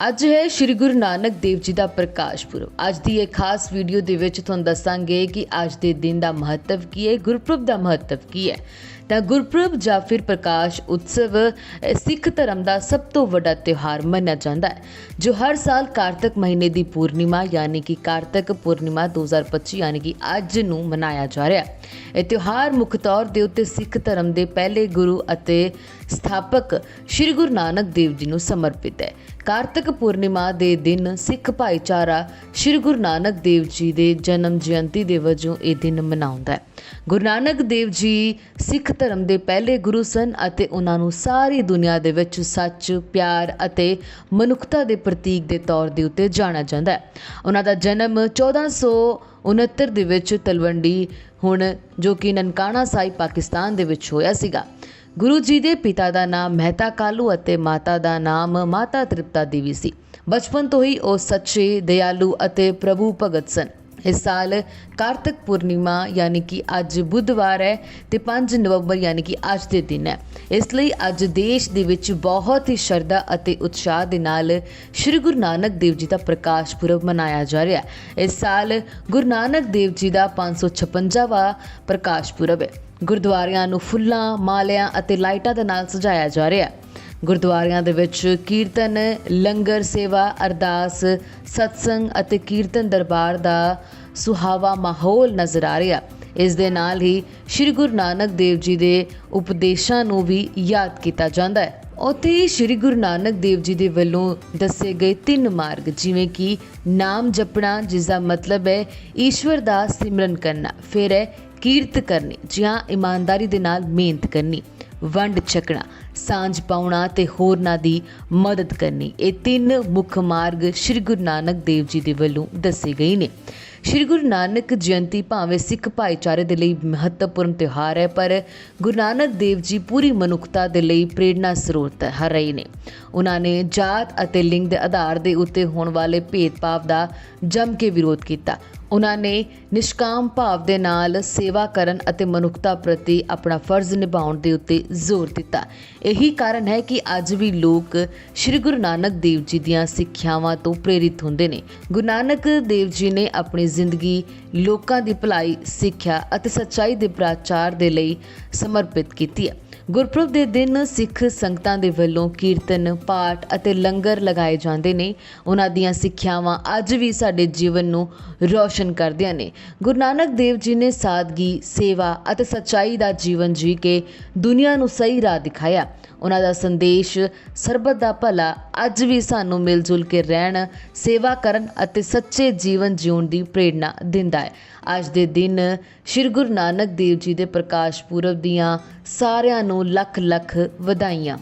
ਅੱਜ ਹੈ ਸ੍ਰੀ ਗੁਰੂ ਨਾਨਕ ਦੇਵ ਜੀ ਦਾ ਪ੍ਰਕਾਸ਼ ਪੁਰਬ। ਅੱਜ ਦੀ ਇਹ ਖਾਸ ਵੀਡੀਓ ਦੇ ਵਿੱਚ ਤੁਹਾਨੂੰ ਦੱਸਾਂਗੇ ਕਿ ਅੱਜ ਦੇ ਦਿਨ ਦਾ ਮਹੱਤਵ ਕੀ ਹੈ, ਗੁਰਪੁਰਬ ਦਾ ਮਹੱਤਵ ਕੀ ਹੈ। ਤਾਂ ਗੁਰਪੁਰਬ ਜਾਂ ਫਿਰ ਪ੍ਰਕਾਸ਼ ਉਤਸਵ ਸਿੱਖ ਧਰਮ ਦਾ ਸਭ ਤੋਂ ਵੱਡਾ ਤਿਉਹਾਰ ਮੰਨਿਆ ਜਾਂਦਾ ਹੈ, ਜੋ ਹਰ ਸਾਲ ਕਾਰਤਕ ਮਹੀਨੇ ਦੀ ਪੂਰਨਿਮਾ ਯਾਨੀ ਕਿ ਕਾਰਤਕ ਪੂਰਨਿਮਾ 2025 ਯਾਨੀ ਕਿ ਅੱਜ ਨੂੰ ਮਨਾਇਆ ਜਾ ਰਿਹਾ ਹੈ। ਇਹ ਤਿਉਹਾਰ ਮੁੱਖ ਤੌਰ ਦੇ ਉੱਤੇ ਸਿੱਖ ਧਰਮ ਦੇ ਪਹਿਲੇ ਗੁਰੂ ਅਤੇ ਸਥਾਪਕ ਸ੍ਰੀ ਗੁਰੂ ਨਾਨਕ ਦੇਵ ਜੀ ਨੂੰ ਸਮਰਪਿਤ ਹੈ। ਕਾਰਤਕ ਪੂਰਨਿਮਾ ਦੇ ਦਿਨ ਸਿੱਖ ਭਾਈਚਾਰਾ ਸ੍ਰੀ ਗੁਰੂ ਨਾਨਕ ਦੇਵ ਜੀ ਦੇ ਜਨਮ ਜਯੰਤੀ ਦੇ ਵਜੋਂ ਇਹ ਦਿਨ ਮਨਾਉਂਦਾ ਹੈ। ਗੁਰੂ ਨਾਨਕ ਦੇਵ ਜੀ ਸਿੱਖ ਧਰਮ ਦੇ ਪਹਿਲੇ ਗੁਰੂ ਸਨ ਅਤੇ ਉਹਨਾਂ ਨੂੰ ਸਾਰੀ ਦੁਨੀਆ ਦੇ ਵਿੱਚ ਸੱਚ, ਪਿਆਰ ਅਤੇ ਮਨੁੱਖਤਾ ਦੇ ਪ੍ਰਤੀਕ ਦੇ ਤੌਰ ਦੇ ਉੱਤੇ ਜਾਣਿਆ ਜਾਂਦਾ ਹੈ। ਉਹਨਾਂ ਦਾ ਜਨਮ 1469 ਦੇ ਵਿੱਚ ਤਲਵੰਡੀ, ਹੁਣ ਜੋ ਕਿ ਨਨਕਾਣਾ ਸਾਹਿਬ ਪਾਕਿਸਤਾਨ ਦੇ ਵਿੱਚ ਹੋਇਆ ਸੀਗਾ। ਗੁਰੂ ਜੀ ਦੇ ਪਿਤਾ ਦਾ ਨਾਮ ਮਹਿਤਾ ਕਾਲੂ ਅਤੇ ਮਾਤਾ ਦਾ ਨਾਮ ਮਾਤਾ ਤ੍ਰਿਪਤਾ ਦੇਵੀ ਸੀ। ਬਚਪਨ ਤੋਂ ਹੀ ਉਹ ਸੱਚੇ, ਦਇਆਲੂ ਅਤੇ ਪ੍ਰਭੂ ਭਗਤ ਸਨ। ਇਸ ਸਾਲ ਕਾਰਤਿਕ ਪੂਰਨਿਮਾ ਯਾਨੀ ਕਿ ਅੱਜ ਬੁੱਧਵਾਰ ਹੈ ਤੇ 5 ਨਵੰਬਰ ਯਾਨੀ ਕਿ ਅੱਜ ਦੇ ਦਿਨ ਹੈ। ਇਸ ਲਈ ਅੱਜ ਦੇਸ਼ ਦੇ ਵਿੱਚ ਬਹੁਤ ਹੀ ਸ਼ਰਧਾ ਅਤੇ ਉਤਸ਼ਾਹ ਦੇ ਨਾਲ ਸ੍ਰੀ ਗੁਰੂ ਨਾਨਕ ਦੇਵ ਜੀ ਦਾ ਪ੍ਰਕਾਸ਼ ਪੁਰਬ ਮਨਾਇਆ ਜਾ ਰਿਹਾ ਹੈ। ਇਸ ਸਾਲ ਗੁਰੂ ਨਾਨਕ ਦੇਵ ਜੀ ਦਾ 556ਵਾਂ ਪ੍ਰਕਾਸ਼ ਪੁਰਬ ਹੈ। ਗੁਰਦੁਆਰਿਆਂ ਨੂੰ ਫੁੱਲਾਂ, ਮਾਲਿਆਂ ਅਤੇ ਲਾਈਟਾਂ ਦੇ ਨਾਲ ਸਜਾਇਆ ਜਾ ਰਿਹਾ ਹੈ। ਗੁਰਦੁਆਰਿਆਂ ਦੇ ਵਿੱਚ ਕੀਰਤਨ, ਲੰਗਰ ਸੇਵਾ, ਅਰਦਾਸ, ਸਤਸੰਗ ਅਤੇ ਕੀਰਤਨ ਦਰਬਾਰ ਦਾ ਸੁਹਾਵਾ ਮਾਹੌਲ ਨਜ਼ਰ ਆ ਰਿਹਾ ਇਸ ਦੇ ਨਾਲ ਹੀ ਸ੍ਰੀ ਗੁਰੂ ਨਾਨਕ ਦੇਵ ਜੀ ਦੇ ਉਪਦੇਸ਼ਾਂ ਨੂੰ ਵੀ ਯਾਦ ਕੀਤਾ ਜਾਂਦਾ ਹੈ। ਉੱਥੇ ਹੀ ਸ੍ਰੀ ਗੁਰੂ ਨਾਨਕ ਦੇਵ ਜੀ ਦੇ ਵੱਲੋਂ ਦੱਸੇ ਗਏ ਤਿੰਨ ਮਾਰਗ, ਜਿਵੇਂ ਕਿ ਨਾਮ ਜਪਣਾ ਜਿਸ ਦਾ ਮਤਲਬ ਹੈ ਈਸ਼ਵਰ ਦਾ ਸਿਮਰਨ ਕਰਨਾ, ਫਿਰ ਹੈ ਕੀਰਤ ਕਰਨੀ, ਜਾਂ ਇਮਾਨਦਾਰੀ ਦੇ ਨਾਲ ਮਿਹਨਤ ਕਰਨੀ, ਵੰਡ ਛਕਣਾ, ਸਾਂਝ ਪਾਉਣਾ ਤੇ ਹੋਰਨਾਂ ਦੀ ਮਦਦ ਕਰਨੀ, ਇਹ ਤਿੰਨ ਮੁੱਖ ਮਾਰਗ ਸ੍ਰੀ ਗੁਰੂ ਨਾਨਕ ਦੇਵ ਜੀ ਦੇ ਵੱਲੋਂ ਦੱਸੇ ਗਏ ਨੇ। ਸ੍ਰੀ ਗੁਰੂ ਨਾਨਕ ਜਯੰਤੀ ਭਾਵੇਂ ਸਿੱਖ ਭਾਈਚਾਰੇ ਦੇ ਲਈ ਮਹੱਤਵਪੂਰਨ ਤਿਉਹਾਰ ਹੈ, ਪਰ ਗੁਰੂ ਨਾਨਕ ਦੇਵ ਜੀ ਪੂਰੀ ਮਨੁੱਖਤਾ ਦੇ ਲਈ ਪ੍ਰੇਰਣਾ ਸਰੋਤ ਹੈ ਰਹੇ ਨੇ। ਉਹਨਾਂ ਨੇ ਜਾਤ ਅਤੇ ਲਿੰਗ ਦੇ ਆਧਾਰ ਦੇ ਉੱਤੇ ਹੋਣ ਵਾਲੇ ਭੇਦਭਾਵ ਦਾ ਜੰਮ ਕੇ ਵਿਰੋਧ ਕੀਤਾ। ਉਹਨਾਂ ਨੇ ਨਿਸ਼ਕਾਮ ਭਾਵ ਦੇ ਨਾਲ ਸੇਵਾ ਕਰਨ ਅਤੇ ਮਨੁੱਖਤਾ ਪ੍ਰਤੀ ਆਪਣਾ ਫਰਜ਼ ਨਿਭਾਉਣ ਦੇ ਉੱਤੇ ਜ਼ੋਰ ਦਿੱਤਾ। ਇਹੀ ਕਾਰਨ ਹੈ ਕਿ ਅੱਜ ਵੀ ਲੋਕ ਸ੍ਰੀ ਗੁਰੂ ਨਾਨਕ ਦੇਵ ਜੀ ਦੀਆਂ ਸਿੱਖਿਆਵਾਂ ਤੋਂ ਪ੍ਰੇਰਿਤ ਹੁੰਦੇ ਨੇ। ਗੁਰੂ ਨਾਨਕ ਦੇਵ ਜੀ ਨੇ ਆਪਣੀ ਜ਼ਿੰਦਗੀ ਲੋਕਾਂ ਦੀ ਭਲਾਈ, ਸਿੱਖਿਆ ਅਤੇ ਸੱਚਾਈ ਦੇ ਪ੍ਰਚਾਰ ਦੇ ਲਈ ਸਮਰਪਿਤ ਕੀਤੀ ਹੈ। ਗੁਰਪੁਰਬ ਦੇ ਦਿਨ ਸਿੱਖ ਸੰਗਤਾਂ ਦੇ ਵੱਲੋਂ ਕੀਰਤਨ, ਪਾਠ ਅਤੇ ਲੰਗਰ ਲਗਾਏ ਜਾਂਦੇ ਨੇ। ਉਹਨਾਂ ਦੀਆਂ ਸਿੱਖਿਆਵਾਂ ਅੱਜ ਵੀ ਸਾਡੇ ਜੀਵਨ ਨੂੰ ਰੌਸ਼ਨ ਕਰਦੀਆਂ ਨੇ। ਗੁਰੂ ਨਾਨਕ ਦੇਵ ਜੀ ਨੇ ਸਾਦਗੀ, ਸੇਵਾ ਅਤੇ ਸੱਚਾਈ ਦਾ ਜੀਵਨ ਜੀ ਕੇ ਦੁਨੀਆ ਨੂੰ ਸਹੀ ਰਾਹ ਦਿਖਾਇਆ। ਉਹਨਾਂ ਦਾ ਸੰਦੇਸ਼, ਸਰਬਤ ਦਾ ਭਲਾ, ਅੱਜ ਵੀ ਸਾਨੂੰ ਮਿਲ ਜੁਲ ਕੇ ਰਹਿਣ, ਸੇਵਾ ਕਰਨ ਅਤੇ ਸੱਚੇ ਜੀਵਨ ਜਿਉਣ ਦੀ ਪ੍ਰੇਰਣਾ ਦਿੰਦਾ ਹੈ। ਅੱਜ ਦੇ ਦਿਨ ਸ੍ਰੀ ਗੁਰੂ ਨਾਨਕ ਦੇਵ ਜੀ ਦੇ ਪ੍ਰਕਾਸ਼ ਪੁਰਬ ਦੀਆਂ ਸਾਰਿਆਂ ਨੂੰ ਲੱਖ ਲੱਖ ਵਧਾਈਆਂ।